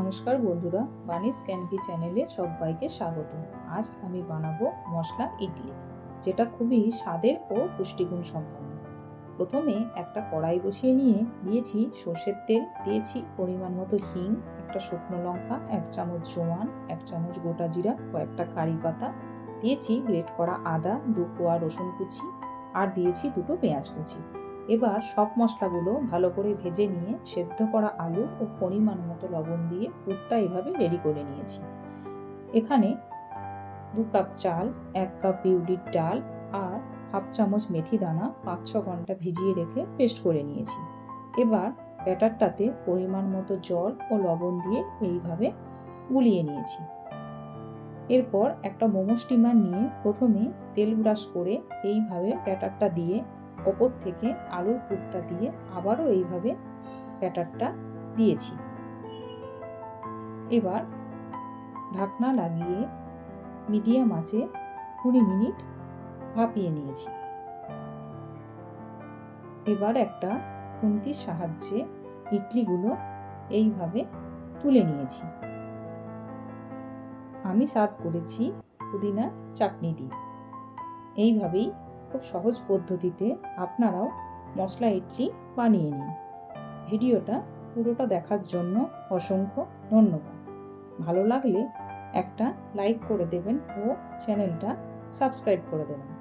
নমস্কার বন্ধুরা, বানিস ক্যানভি চ্যানেলে সবাইকে স্বাগত আজ আমি বানাবো মশলা ইডলি, যেটা খুবই স্বাদের ও পুষ্টিগুণ সম্পন্ন। প্রথমে একটা কড়াই বসিয়ে নিয়ে দিয়েছি সর্ষের তেল, দিয়েছি পরিমাণ মতো হিং, একটা শুকনো লঙ্কা, এক চামচ জোয়ান, এক চামচ গোটা জিরা, কয়েকটা কারি পাতা, দিয়েছি গ্রেট করা আদা, দু কোয়া রসুন কুচি, আর দিয়েছি দুটো পেঁয়াজ কুচি। এবার সব মশলাগুলো ভালো করে ভেজে নিয়ে সেদ্ধ করা আলু ও পরিমাণ মতো লবণ দিয়ে পুরটা এভাবে রেডি করে নিয়েছি। এখানে দু কাপ চাল, এক কাপ বিউলির ডাল আর হাফ চামচ মেথি দানা পাঁচ ছ ঘণ্টা ভিজিয়ে রেখে পেস্ট করে নিয়েছি। এবার ব্যাটারটাতে পরিমাণ মতো জল ও লবণ দিয়ে এইভাবে গুলিয়ে নিয়েছি। এরপর একটা মোমো স্টিমার নিয়ে প্রথমে তেল ব্রাশ করে এইভাবে ব্যাটারটা দিয়ে ওপর থেকে আলুর পুরটা দিয়ে আবারও এইভাবে ব্যাটারটা দিয়েছি। এবার ঢাকনা লাগিয়ে মিডিয়াম আঁচে কুড়ি মিনিট ভাপিয়ে নিয়েছি। এবার একটা খুন্তির সাহায্যে ইডলিগুলো এইভাবে তুলে নিয়েছি। আমি সার্ভ করেছি পুদিনা চাটনি দিয়ে। এইভাবেই খুব সহজ পদ্ধতিতে আপনারাও মশলা ইডলি বানিয়ে নিন। ভিডিওটা পুরোটা দেখার জন্য অসংখ্য ধন্যবাদ। ভালো লাগলে একটা লাইক করে দেবেন ও চ্যানেলটা সাবস্ক্রাইব করে দেবেন।